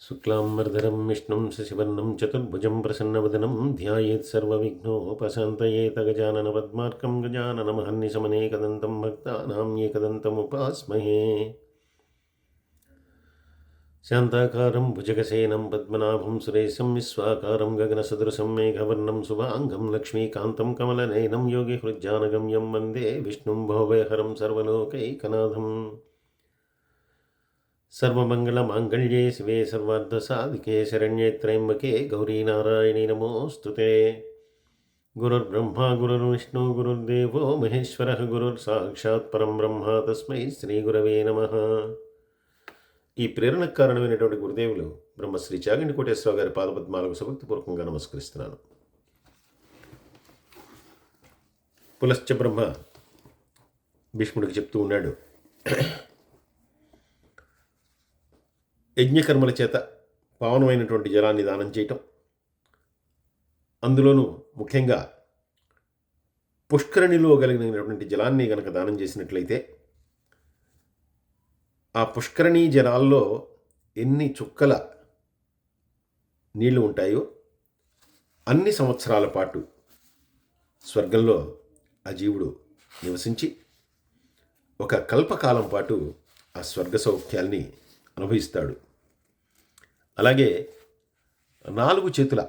शुक्लाम्बरधरं विष्णुं शशिवर्णं, चतुर्भुजं प्रसन्नवदनं, ध्यायेत् सर्वविघ्नोपशान्तयेत गजाननपद्मार्कं गजाननमहन्निशमनेकदन्तं भक्तानां एकदन्तमुपास्महे। शान्ताकारं, भुजगसेनं, पद्मनाभं, सुरेशं, विश्वाकारं, गगनसदृशं, मेघवर्णं शुभाङ्गं लक्ष्मीकान्तं, कमलनयनं योगिहृज्जानगं यं वंदे विष्णुं, भोवयहरं, सर्वलोकैकनाथम्। సర్వమంగళమాంగళ్యే శివే సర్వార్థసాధికే శరణ్యే త్రయంబకే గౌరీనారాయణి నమోస్తుతే గురుర్బ్రహ్మ గురుర్విష్ణు గురుర్దేవో మహేశ్వర గురుర్సాక్షాత్ పరం బ్రహ్మ తస్మై శ్రీ గురవే నమ. ఈ ప్రేరణ కారణమైనటువంటి గురుదేవులు బ్రహ్మశ్రీ చాగండి కోటేశ్వరరావు గారి పాదపద్మాలకు సభక్తిపూర్వకంగా నమస్కరిస్తున్నాను. పులశ్చ బ్రహ్మ భీష్ముడికి చెప్తూ ఉన్నాడు. యజ్ఞకర్మల చేత పావనమైనటువంటి జలాన్ని దానం చేయటం. అందులోనూ ముఖ్యంగా పుష్కరిణిలో కలిగినటువంటి జలాన్ని గనక దానం చేసినట్లయితే ఆ పుష్కరిణీ జలాల్లో ఎన్ని చుక్కల నీళ్ళు ఉంటాయో అన్ని సంవత్సరాల పాటు స్వర్గంలో ఆ జీవుడు నివసించి ఒక కల్పకాలం పాటు ఆ స్వర్గ సౌఖ్యాల్ని అనుభవిస్తాడు. అలాగే నాలుగు చేతుల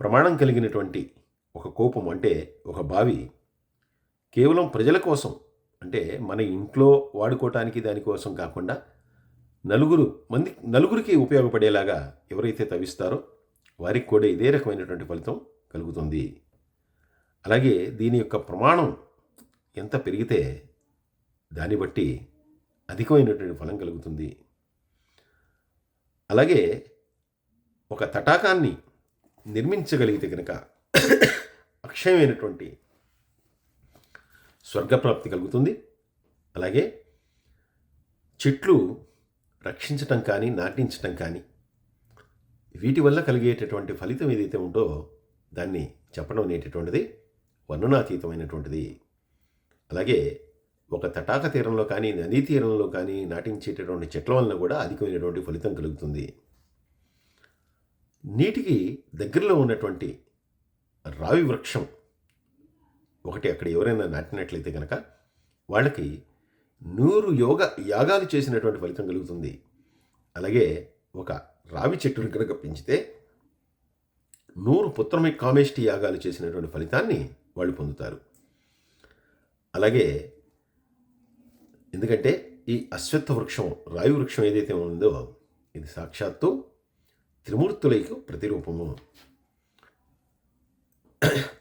ప్రమాణం కలిగినటువంటి ఒక కోపం అంటే ఒక బావి కేవలం ప్రజల కోసం అంటే మన ఇంట్లో వాడుకోవటానికి దానికోసం కాకుండా నలుగురు మంది నలుగురికి ఉపయోగపడేలాగా ఎవరైతే తవ్విస్తారో వారికి కూడా ఇదే రకమైనటువంటి ఫలితం కలుగుతుంది. అలాగే దీని యొక్క ప్రమాణం ఎంత పెరిగితే దాన్ని బట్టి అధికమైనటువంటి ఫలం కలుగుతుంది. అలాగే ఒక తటాకాన్ని నిర్మించగలిగితే కనుక అక్షయమైనటువంటి స్వర్గప్రాప్తి కలుగుతుంది. అలాగే చెట్లు రక్షించటం కానీ నాటించటం కానీ వీటి వల్ల కలిగేటటువంటి ఫలితం ఏదైతే ఉందో దాన్ని చెప్పడం అనేటటువంటిది వర్ణనాతీతమైనటువంటిది. అలాగే ఒక తటాక తీరంలో కానీ నదీ తీరంలో కానీ నాటించేటటువంటి చెట్ల వలన కూడా అధికమైనటువంటి ఫలితం కలుగుతుంది. నీటికి దగ్గరలో ఉన్నటువంటి రావి వృక్షం ఒకటి అక్కడ ఎవరైనా నాటినట్లయితే కనుక వాళ్ళకి నూరు యోగ యాగాలు చేసినటువంటి ఫలితం కలుగుతుంది. అలాగే ఒక రావి చెట్టును కనుక పెంచితే నూరు పుత్రమి కామేష్టి యాగాలు చేసినటువంటి ఫలితాన్ని వాళ్ళు పొందుతారు. అలాగే ఎందుకంటే ఈ అశ్వత్థ వృక్షం రాయు వృక్షం ఏదైతే ఉందో ఇది సాక్షాత్తు త్రిమూర్తులకు ప్రతిరూపము.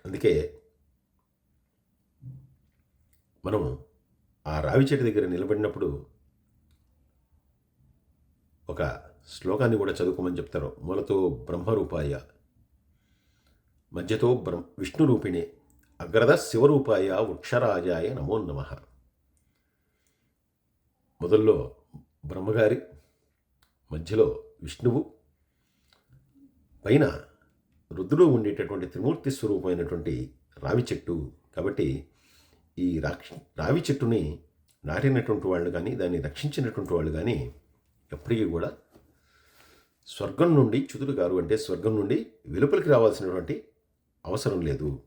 అందుకే మనం ఆ రావి చెట్టు దగ్గర నిలబడినప్పుడు ఒక శ్లోకాన్ని కూడా చదువుకోమని చెప్తారు. మూలతో బ్రహ్మరూపాయ మధ్యతో బ్రహ్మ విష్ణు రూపిణి అగ్రద శివరూపాయ వృక్షరాజాయ నమో నమః. మొదల్లో బ్రహ్మగారి మధ్యలో విష్ణువు. పైన రుద్రుడు ఉండేటటువంటి త్రిమూర్తి స్వరూపమైనటువంటి రావి చెట్టు. కాబట్టి ఈ రాక్ష రావి చెట్టుని నాటినటువంటి వాళ్ళు కానీ దాన్ని రక్షించినటువంటి వాళ్ళు కానీ ఎప్పటికీ కూడా స్వర్గం నుండి చుదురు గారు అంటే స్వర్గం నుండి వెలుపలికి రావాల్సినటువంటి అవసరం లేదు.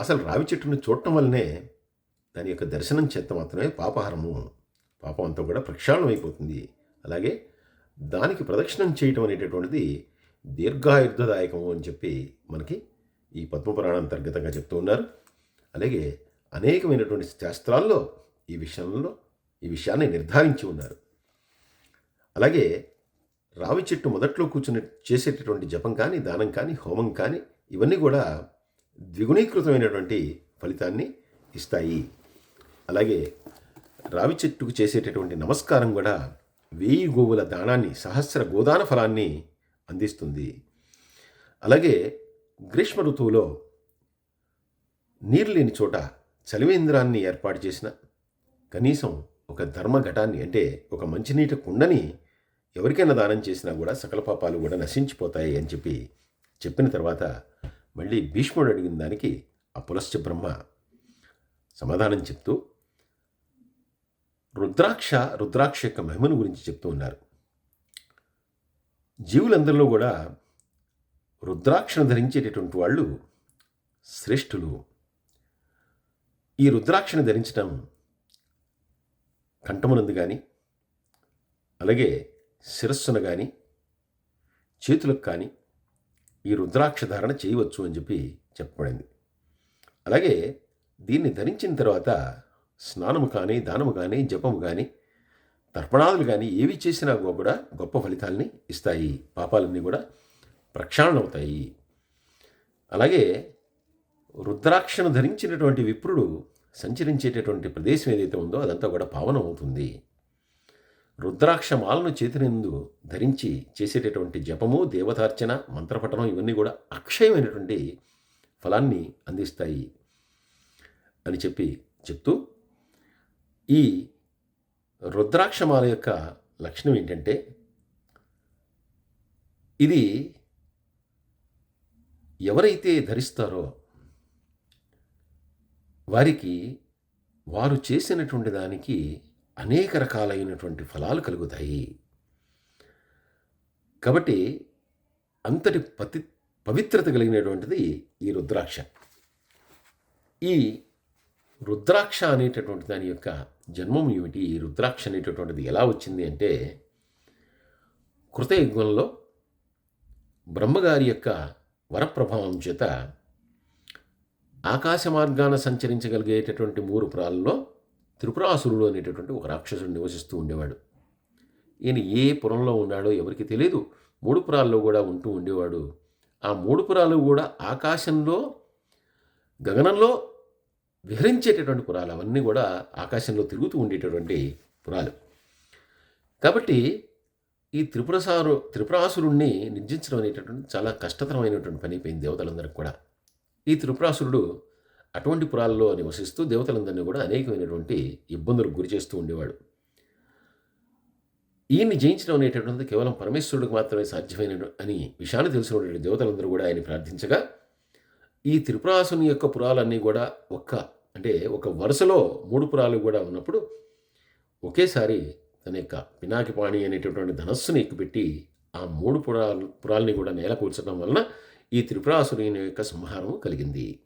అసలు రావి చెట్టుని చూడటం వల్లనే దాని యొక్క దర్శనం చేత మాత్రమే పాపహారము పాపం అంతా కూడా ప్రక్షాళనం అయిపోతుంది అలాగే దానికి ప్రదక్షిణం చేయటం అనేటటువంటిది దీర్ఘాయుర్ధదాయకము అని చెప్పి మనకి ఈ పద్మపురాణ అంతర్గతంగా చెప్తూ ఉన్నారు. అలాగే అనేకమైనటువంటి శాస్త్రాల్లో ఈ విషయంలో ఈ విషయాన్ని నిర్ధారించి ఉన్నారు. అలాగే రావి చెట్టు మొదట్లో కూర్చుని చేసేటటువంటి జపం కానీ దానం కానీ హోమం కానీ ఇవన్నీ కూడా ద్విగుణీకృతమైనటువంటి ఫలితాన్ని ఇస్తాయి. అలాగే రావి చెట్టుకు చేసేటటువంటి నమస్కారం కూడా వెయ్యి గోవుల దానాన్ని సహస్ర గోదాన ఫలాన్ని అందిస్తుంది. అలాగే గ్రీష్మ ఋతువులో నీరు లేని చోట చలివేంద్రాన్ని ఏర్పాటు చేసిన కనీసం ఒక ధర్మఘటాన్ని అంటే ఒక మంచినీటి కుండని ఎవరికైనా దానం చేసినా కూడా సకల పాపాలు కూడా నశించిపోతాయి అని చెప్పి చెప్పిన తర్వాత మళ్ళీ భీష్ముడు అడిగిన దానికి ఆ పులశ్చ బ్రహ్మ సమాధానం చెప్తూ రుద్రాక్ష రుద్రాక్ష యొక్క మహిమను గురించి చెప్తూ ఉన్నారు. జీవులందరిలో కూడా రుద్రాక్షను ధరించేటటువంటి వాళ్ళు శ్రేష్ఠులు. ఈ రుద్రాక్షను ధరించడం కంఠమునందు కానీ అలాగే శిరస్సున కానీ చేతులకు కానీ ఈ రుద్రాక్ష ధారణ చేయవచ్చు అని చెప్పి చెప్పబడింది. అలాగే దీన్ని ధరించిన తర్వాత స్నానము కానీ దానము కానీ జపము కానీ తర్పణాదులు కానీ ఏవి చేసినా కూడా గొప్ప ఫలితాలని ఇస్తాయి. పాపాలన్నీ కూడా ప్రక్షాళన అవుతాయి అలాగే రుద్రాక్షను ధరించినటువంటి విప్రుడు సంచరించేటటువంటి ప్రదేశం ఏదైతే ఉందో అదంతా కూడా పావనం అవుతుంది రుద్రాక్ష మాలను చేతినందు ధరించి చేసేటటువంటి జపము దేవతార్చన మంత్రపఠనం ఇవన్నీ కూడా అక్షయమైనటువంటి ఫలాన్ని అందిస్తాయి అని చెప్పి చెప్తూ ఈ రుద్రాక్షమాల యొక్క లక్షణం ఏంటంటే ఇది ఎవరైతే ధరిస్తారో వారికి వారు చేసినటువంటి దానికి అనేక రకాలైనటువంటి ఫలాలు కలుగుతాయి. కాబట్టి అంతటి పతి పవిత్రత కలిగినటువంటిది ఈ రుద్రాక్ష. ఈ రుద్రాక్ష అనేటటువంటి దాని యొక్క జన్మం ఏమిటి? ఈ రుద్రాక్ష అనేటటువంటిది ఎలా వచ్చింది అంటే కృతయుగంలో బ్రహ్మగారి యొక్క వరప్రభావం చేత ఆకాశ మార్గాన సంచరించగలిగేటటువంటి మూడు పురాల్లో త్రిపురాసురుడు అనేటటువంటి ఒక రాక్షసుడు నివసిస్తూ ఉండేవాడు. ఈయన ఏ పురంలో ఉన్నాడో ఎవరికి తెలియదు మూడు పురాల్లో కూడా ఉంటూ ఉండేవాడు. ఆ మూడు పురాలు కూడా ఆకాశంలో గగనంలో విహరించేటటువంటి పురాలు అవన్నీ కూడా ఆకాశంలో తిరుగుతూ ఉండేటటువంటి పురాలు. కాబట్టి ఈ త్రిపురసారు త్రిపురాసురుణ్ణి నిర్జించడం అనేటటువంటి చాలా కష్టతరమైనటువంటి పని అయిపోయింది దేవతలందరికీ కూడా. ఈ త్రిపురాసురుడు అటువంటి పురాల్లో నివసిస్తూ దేవతలందరినీ కూడా అనేకమైనటువంటి ఇబ్బందులకు గురి చేస్తూ ఉండేవాడు. ఈయన్ని జయించడం అనేటటువంటిది కేవలం పరమేశ్వరుడికి మాత్రమే సాధ్యమైన అని విషయాన్ని తెలుసుకున్నటువంటి దేవతలందరూ కూడా ఆయన ప్రార్థించగా ఈ త్రిపురాసుని యొక్క పురాలన్నీ కూడా ఒక్క అంటే ఒక వరుసలో మూడు పురాలు కూడా ఉన్నప్పుడు ఒకేసారి తన యొక్క పినాకిపాణి అనేటటువంటి ధనస్సుని ఎక్కుపెట్టి ఆ మూడు పురాలు పురాల్ని కూడా నేల కూర్చడం వలన ఈ త్రిపురాసుని యొక్క సంహారం కలిగింది.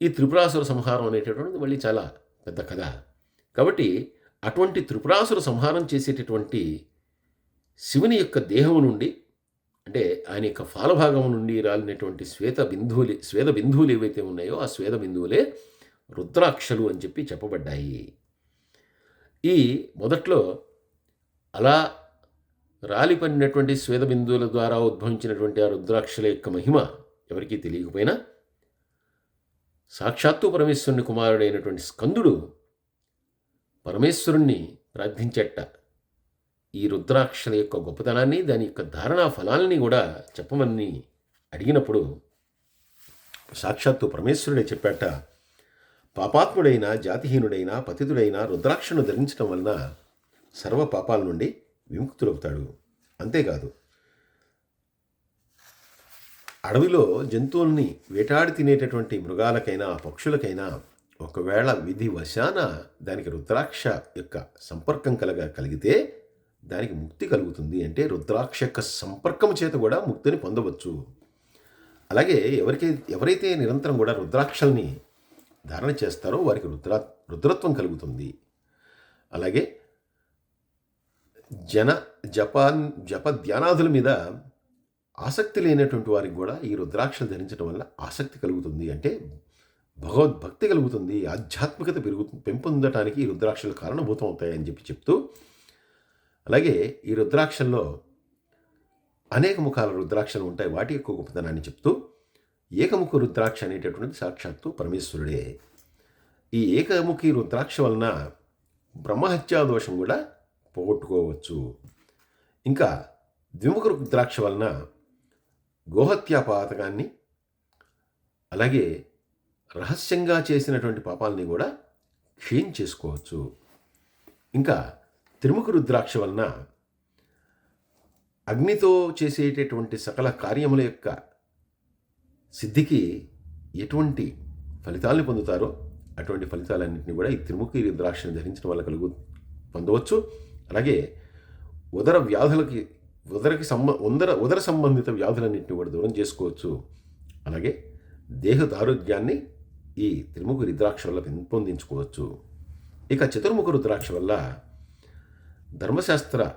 ఈ త్రిపురాసుర సంహారం అనేటటువంటిది మళ్ళీ చాలా పెద్ద కథ. కాబట్టి అటువంటి త్రిపురాసుర సంహారం చేసేటటువంటి శివుని యొక్క దేహం నుండి అంటే ఆయన యొక్క ఫాలభాగం నుండి రాలినటువంటి శ్వేత బిందువులు శ్వేత బిందువులు ఏవైతే ఉన్నాయో ఆ శ్వేత బిందువులే రుద్రాక్షలు అని చెప్పి చెప్పబడ్డాయి. ఈ మొదట్లో అలా రాలిపడినటువంటి శ్వేత బిందువుల ద్వారా ఉద్భవించినటువంటి ఆ రుద్రాక్షల యొక్క మహిమ ఎవరికీ తెలియకపోయినా సాక్షాత్తు పరమేశ్వరుని కుమారుడైనటువంటి స్కందుడు పరమేశ్వరుణ్ణి ప్రార్థించేట. ఈ రుద్రాక్షల యొక్క గొప్పతనాన్ని దాని యొక్క ధారణా ఫలాల్ని కూడా చెప్పమని అడిగినప్పుడు సాక్షాత్తు పరమేశ్వరుడే చెప్పాట పాపాత్ముడైన జాతిహీనుడైన పతితుడైన రుద్రాక్షను ధరించడం వలన సర్వ పాపాల నుండి విముక్తులవుతాడు. అంతేకాదు అడవిలో జంతువుల్ని వేటాడి తినేటటువంటి మృగాలకైనా పక్షులకైనా ఒకవేళ విధి వశాన దానికి రుద్రాక్ష యొక్క సంపర్కం కలగ కలిగితే దానికి ముక్తి కలుగుతుంది అంటే రుద్రాక్ష యొక్క సంపర్కం చేత కూడా ముక్తిని పొందవచ్చు. అలాగే ఎవరికైతే ఎవరైతే నిరంతరం కూడా రుద్రాక్షల్ని ధారణ చేస్తారో వారికి రుద్రా రుద్రత్వం కలుగుతుంది. అలాగే జన జపాన్ జప ధ్యానాదుల మీద ఆసక్తి లేనటువంటి వారికి కూడా ఈ రుద్రాక్షలు ధరించడం వల్ల ఆసక్తి కలుగుతుంది. అంటే భగవద్భక్తి కలుగుతుంది ఆధ్యాత్మికత పెరుగు పెంపొందటానికి ఈ రుద్రాక్షలు కారణభూతం అవుతాయని చెప్పి చెప్తూ అలాగే ఈ రుద్రాక్షల్లో అనేక ముఖాల రుద్రాక్షలు ఉంటాయి. వాటి యొక్క గొప్పతనాన్ని చెప్తూ ఏకముఖ రుద్రాక్ష అనేటటువంటిది సాక్షాత్తు పరమేశ్వరుడే. ఈ ఏకముఖి రుద్రాక్ష వలన బ్రహ్మహత్యా దోషం కూడా పోగొట్టుకోవచ్చు. ఇంకా ద్విముఖ రుద్రాక్ష వలన గోహత్యా పాతకాన్ని అలాగే రహస్యంగా చేసినటువంటి పాపాలని కూడా క్షీణ్ చేసుకోవచ్చు ఇంకా త్రిముఖ రుద్రాక్ష వలన అగ్నితో చేసేటటువంటి సకల కార్యముల యొక్క సిద్ధికి ఎటువంటి ఫలితాలను పొందుతారో అటువంటి ఫలితాలన్నింటినీ కూడా ఈ త్రిముఖి రుద్రాక్షను ధరించడం వల్ల కలుగు పొందవచ్చు. అలాగే ఉదర వ్యాధులకి ఉదరకి సంబ ఉదర ఉదర సంబంధిత వ్యాధులన్నింటినీ కూడా దూరం చేసుకోవచ్చు. అలాగే దేహ దారోగ్యాన్ని ఈ త్రిముఖ రుద్రాక్ష వల్ల పెంపొందించుకోవచ్చు ఇక చతుర్ముఖ రుద్రాక్ష వల్ల ధర్మశాస్త్ర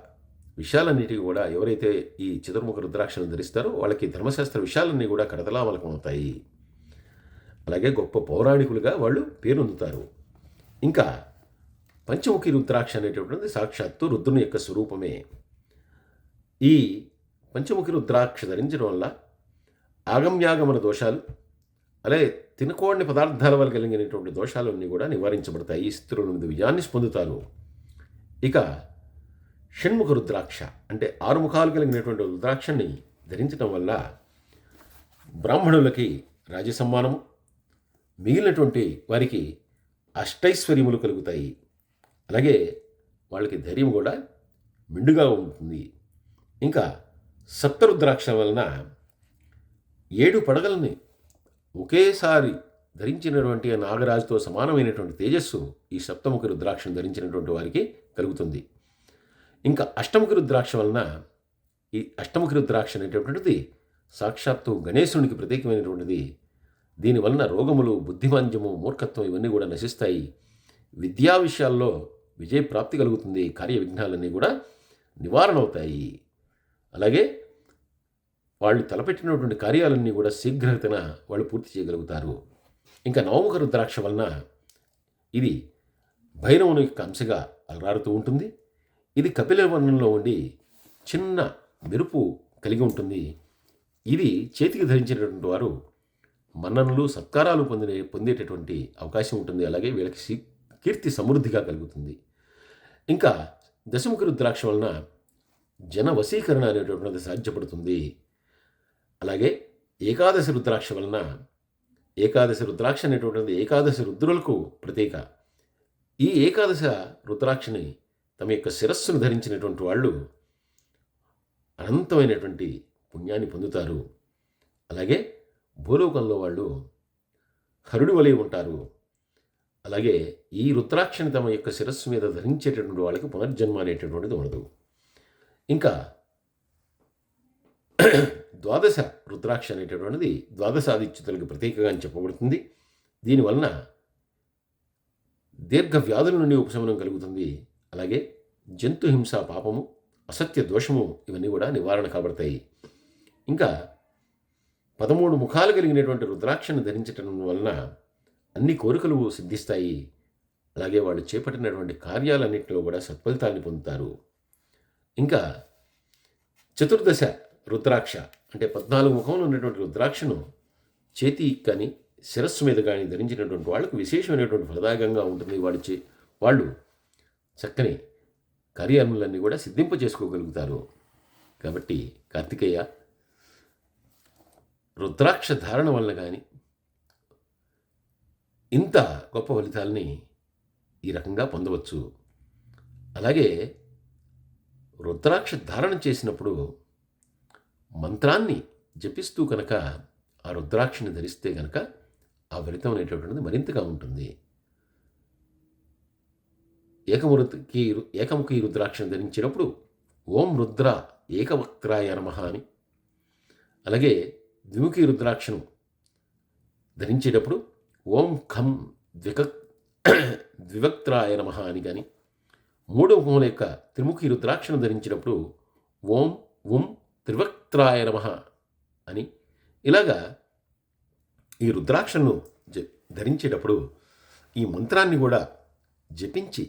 విషయాలన్నిటికీ కూడా ఎవరైతే ఈ చతుర్ముఖ రుద్రాక్షను ధరిస్తారో వాళ్ళకి ధర్మశాస్త్ర విషయాలన్నీ కూడా కడతలామలకమవుతాయి అలాగే గొప్ప పౌరాణికులుగా వాళ్ళు పేరొందుతారు. ఇంకా పంచముఖి రుద్రాక్ష అనేటటువంటిది సాక్షాత్తు రుద్రుని యొక్క స్వరూపమే. ఈ పంచముఖి రుద్రాక్ష ధరించడం వల్ల ఆగమ్యాగమన దోషాలు అలాగే తినకూడని పదార్థాల వల్ల కలిగినటువంటి దోషాలన్నీ కూడా నివారించబడతాయి. ఈ స్థితుల విజయాన్ని పొందుతారు. ఇక షణ్ముఖ రుద్రాక్ష అంటే ఆరు ముఖాలు కలిగినటువంటి రుద్రాక్షని ధరించడం వల్ల బ్రాహ్మణులకి రాజసమ్మానము మిగిలినటువంటి వారికి అష్టైశ్వర్యములు కలుగుతాయి. అలాగే వాళ్ళకి ధైర్యం కూడా మెండుగా ఉంటుంది. ఇంకా సప్తరుద్రాక్ష వలన ఏడు పడగలని ఒకేసారి ధరించినటువంటి నాగరాజుతో సమానమైనటువంటి తేజస్సు ఈ సప్తముఖ రుద్రాక్షను ధరించినటువంటి వారికి కలుగుతుంది. ఇంకా అష్టముఖి రుద్రాక్ష వలన ఈ అష్టముఖి రుద్రాక్ష అనేటటువంటిది సాక్షాత్తు గణేశునికి ప్రత్యేకమైనటువంటిది. దీనివలన రోగములు బుద్ధిమాంద్యము మూర్ఖత్వం ఇవన్నీ కూడా నశిస్తాయి. విద్యా విషయాల్లో విజయప్రాప్తి కలుగుతుంది. కార్య విఘ్నాలన్నీ కూడా నివారణ అవుతాయి అలాగే వాళ్ళు తలపెట్టినటువంటి కార్యాలన్నీ కూడా శీఘ్రతన వాళ్ళు పూర్తి చేయగలుగుతారు. ఇంకా నవముఖ రుద్రాక్ష వలన ఇది భైరవుని యొక్క అంశగా అలరారుతూ ఉంటుంది. ఇది కపిల వర్ణంలో ఉండి చిన్న మెరుపు కలిగి ఉంటుంది. ఇది చేతికి ధరించినటువంటి వారు మన్ననలు సత్కారాలు పొందిన పొందేటటువంటి అవకాశం ఉంటుంది. అలాగే వీళ్ళకి కీర్తి సమృద్ధిగా కలుగుతుంది. ఇంకా దశముఖ రుద్రాక్ష వలన జన వశీకరణ అనేటటువంటిది సాధ్యపడుతుంది. అలాగే ఏకాదశి రుద్రాక్ష వలన ఏకాదశి రుద్రాక్ష అనేటువంటిది ఏకాదశి రుద్రులకు ప్రతీక. ఈ ఏకాదశ రుద్రాక్షని తమ యొక్క శిరస్సును ధరించినటువంటి వాళ్ళు అనంతమైనటువంటి పుణ్యాన్ని పొందుతారు. అలాగే భూలోకంలో వాళ్ళు హరుడి వలె ఉంటారు. అలాగే ఈ రుద్రాక్షని తమ యొక్క శిరస్సు మీద ధరించేటటువంటి వాళ్ళకి పునర్జన్మ అనేటటువంటిది ఉండదు. ఇంకా ద్వాదశ రుద్రాక్ష అనేటటువంటిది ద్వాదశాదిత్యుతులకు ప్రతీకగా అని చెప్పబడుతుంది. దీనివలన దీర్ఘ వ్యాధుల నుండి ఉపశమనం కలుగుతుంది. అలాగే జంతు హింస పాపము అసత్య దోషము ఇవన్నీ కూడా నివారణ కాబడతాయి. ఇంకా పదమూడు ముఖాలు కలిగినటువంటి రుద్రాక్షను ధరించటం వలన అన్ని కోరికలు సిద్ధిస్తాయి. అలాగే వాళ్ళు చేపట్టినటువంటి కార్యాలన్నింటిలో కూడా సత్ఫలితాన్ని పొందుతారు. ఇంకా చతుర్దశ రుద్రాక్ష అంటే పద్నాలుగు ముఖంలో ఉన్నటువంటి రుద్రాక్షను చేతి కానీ శిరస్సు మీద కానీ ధరించినటువంటి వాళ్ళకు విశేషమైనటువంటి ఫలదాయకంగా ఉంటుంది. వాళ్ళు చే వాళ్ళు చక్కని కార్యాలన్నీ కూడా సిద్ధింప చేసుకోగలుగుతారు. కాబట్టి కార్తికేయ రుద్రాక్ష ధారణ వలన కానీ ఇంత గొప్ప ఫలితాలని ఈ రకంగా పొందవచ్చు. అలాగే రుద్రాక్ష ధారణ చేసినప్పుడు మంత్రాన్ని జపిస్తూ కనుక ఆ రుద్రాక్షని ధరిస్తే కనుక ఆ ఫలితం అనేటటువంటిది మరింతగా ఉంటుంది. ఏకముఖి ఏకముఖి రుద్రాక్షను ధరించినప్పుడు ఓం రుద్ర ఏకవక్త్రాయ నమః అని. అలాగే ద్విముఖి రుద్రాక్షను ధరించేటప్పుడు ఓం ఖం ద్విక ద్వివక్త్రాయ నమః అని కానీ మూడవ ముఖముల యొక్క త్రిముఖి రుద్రాక్షను ధరించినప్పుడు ఓం ఉం త్రివక్త్రాయ నమః అని. ఇలాగా ఈ రుద్రాక్షను జ ధరించేటప్పుడు ఈ మంత్రాన్ని కూడా జపించి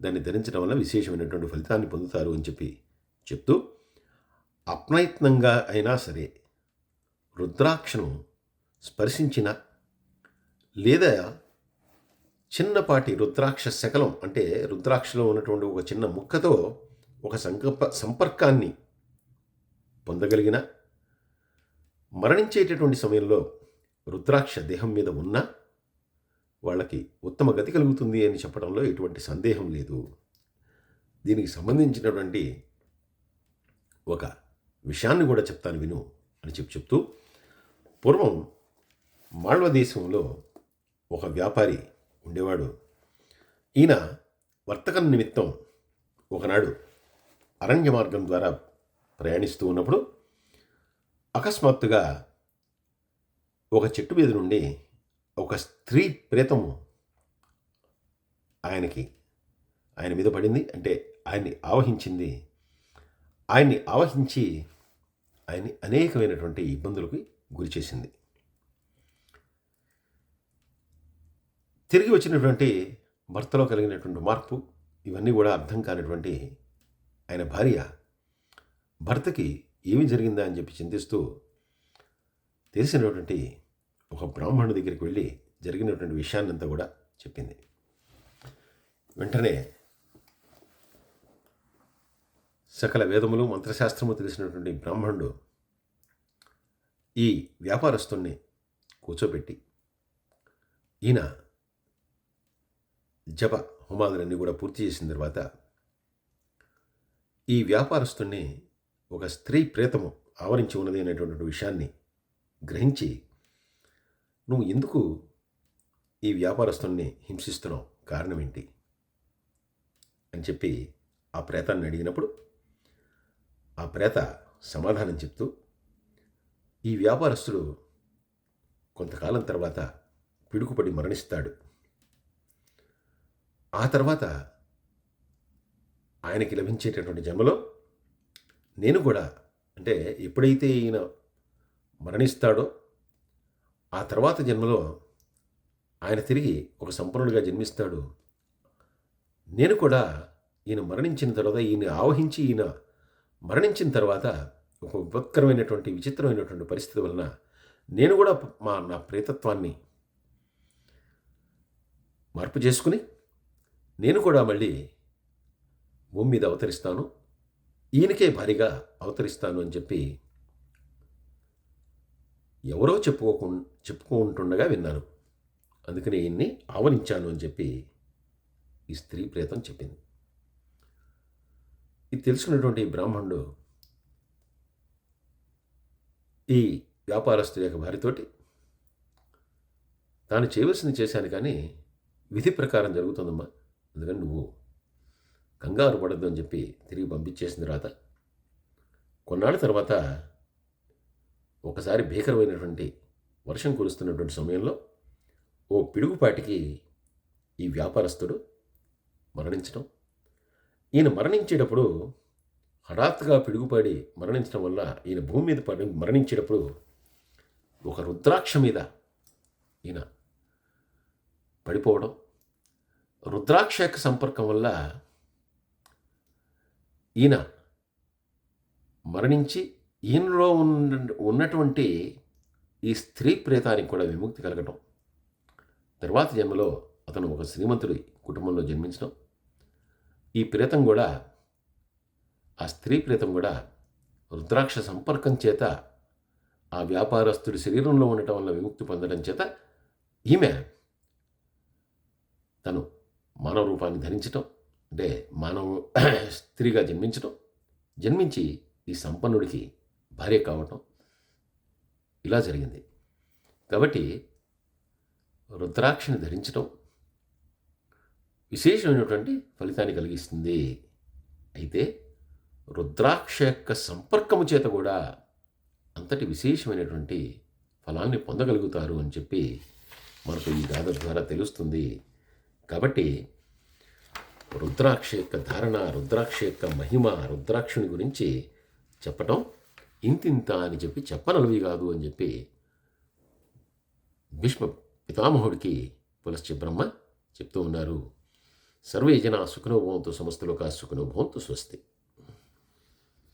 దాన్ని ధరించడం వల్ల విశేషమైనటువంటి ఫలితాన్ని పొందుతారు అని చెప్పి చెప్తూ అప్రయత్నంగా అయినా సరే రుద్రాక్షను స్పర్శించిన లేదా చిన్నపాటి రుద్రాక్ష శకలం అంటే రుద్రాక్షలో ఉన్నటువంటి ఒక చిన్న ముక్కతో ఒక సంకల్ప సంపర్కాన్ని పొందగలిగిన మరణించేటటువంటి సమయంలో రుద్రాక్ష దేహం మీద ఉన్నా వాళ్ళకి ఉత్తమ గతి కలుగుతుంది అని చెప్పడంలో ఎటువంటి సందేహం లేదు. దీనికి సంబంధించినటువంటి ఒక విషయాన్ని కూడా చెప్తాను విను అని చెప్పి చెప్తూ పూర్వం మాళ్వ దేశంలో ఒక వ్యాపారి ఉండేవాడు. ఈయన వర్తకం నిమిత్తం ఒకనాడు అరణ్య మార్గం ద్వారా ప్రయాణిస్తూ ఉన్నప్పుడు అకస్మాత్తుగా ఒక చెట్టు మీద నుండి ఒక స్త్రీ ప్రేతము ఆయనకి ఆయన మీద పడింది అంటే ఆయన్ని ఆవహించింది. ఆయన్ని ఆవహించి ఆయన్ని అనేకమైనటువంటి ఇబ్బందులకు గురి చేసింది. తిరిగి వచ్చినటువంటి భర్తలో కలిగినటువంటి మార్పు ఇవన్నీ కూడా అర్థం కానటువంటి ఆయన భార్య భర్తకి ఏమి జరిగిందా అని చెప్పి చింతిస్తూ తెలిసినటువంటి ఒక బ్రాహ్మణుడి దగ్గరికి వెళ్ళి జరిగినటువంటి విషయాన్నంతా కూడా చెప్పింది. వెంటనే సకల వేదములు మంత్రశాస్త్రము తెలిసినటువంటి బ్రాహ్మణుడు ఈ వ్యాపారస్తుణ్ణి కూర్చోబెట్టి ఈయన జప హోమాదులన్నీ కూడా పూర్తి చేసిన తర్వాత ఈ వ్యాపారస్తుణ్ణి ఒక స్త్రీ ప్రేతము ఆవరించి ఉన్నది అనేటువంటి విషయాన్ని గ్రహించి నువ్వు ఎందుకు ఈ వ్యాపారస్తుల్ని హింసిస్తున్నావు? కారణం ఏంటి? అని చెప్పి ఆ ప్రేతాన్ని అడిగినప్పుడు ఆ ప్రేత సమాధానం చెప్తూ ఈ వ్యాపారస్తుడు కొంతకాలం తర్వాత పిడుకుపడి మరణిస్తాడు. ఆ తర్వాత ఆయనకి లభించేటటువంటి జన్మలో నేను కూడా అంటే ఎప్పుడైతే ఈయన మరణిస్తాడో ఆ తర్వాత జన్మలో ఆయన తిరిగి ఒక సంపన్నుడిగా జన్మిస్తాడు. నేను కూడా ఈయన మరణించిన తర్వాత ఈయన ఆవహించి ఈయన మరణించిన తర్వాత ఒక విపత్కరమైనటువంటి విచిత్రమైనటువంటి పరిస్థితి వలన నేను కూడా మా నా ప్రేతత్వాన్ని మార్పు చేసుకుని నేను కూడా మళ్ళీ భూమి మీద అవతరిస్తాను. ఈయనకే భారీగా అవతరిస్తాను అని చెప్పి ఎవరో చెప్పుకోకు చెప్పుకుంటుండగా విన్నాను. అందుకని ఈయన్ని ఆవరించాను అని చెప్పి ఈ స్త్రీ ప్రేతం చెప్పింది. ఇది తెలుసుకున్నటువంటి బ్రాహ్మణుడు ఈ వ్యాపారస్తు యొక్క భార్యతోటి తాను చేయవలసింది చేశాను కానీ విధి ప్రకారం జరుగుతుందమ్మా. అందుకని నువ్వు కంగారు పడద్దు అని చెప్పి తిరిగి పంపించేసిన తర్వాత కొన్నాళ్ళ తర్వాత ఒకసారి భీకరమైనటువంటి వర్షం కురుస్తున్నటువంటి సమయంలో ఓ పిడుగుపాటికి ఈ వ్యాపారస్తుడు మరణించడం ఈయన మరణించేటప్పుడు హఠాత్తుగా పిడుగుపడి మరణించడం వల్ల ఈయన భూమి మీద పడి మరణించేటప్పుడు ఒక రుద్రాక్ష మీద ఈయన పడిపోవడం. రుద్రాక్ష యొక్క సంపర్కం వల్ల ఈయన మరణించి ఈయనలో ఉన్న ఉన్నటువంటి ఈ స్త్రీ ప్రేతానికి కూడా విముక్తి కలగటం. తర్వాత జన్మలో అతను ఒక శ్రీమంతుడి కుటుంబంలో జన్మించడం ఈ ప్రేతం కూడా ఆ స్త్రీ ప్రేతం కూడా రుద్రాక్ష సంపర్కం చేత ఆ వ్యాపారస్తుడి శరీరంలో ఉండటం వల్ల విముక్తి పొందడం చేత ఈమె తను మానవ రూపాన్ని ధరించటం అంటే మానవ స్త్రీగా జన్మించటం. జన్మించి ఈ సంపన్నుడికి భార్య కావటం ఇలా జరిగింది. కాబట్టి రుద్రాక్షని ధరించటం విశేషమైనటువంటి ఫలితాన్ని కలిగిస్తుంది. అయితే రుద్రాక్ష యొక్క సంపర్కము చేత కూడా అంతటి విశేషమైనటువంటి ఫలాన్ని పొందగలుగుతారు అని చెప్పి మనకు ఈ గాథ ద్వారా తెలుస్తుంది. కాబట్టి రుద్రాక్ష యొక్క ధారణ రుద్రాక్ష యొక్క మహిమ రుద్రాక్షుని గురించి చెప్పటం ఇంతింత అని చెప్పి చెప్పనలవి కాదు అని చెప్పి భీష్మ పితామహుడికి పులశ్చ బ్రహ్మ చెప్తూ ఉన్నారు. సర్వే జన సుఖనో భవంతు కా సుఖనోభవంతో స్వస్తి.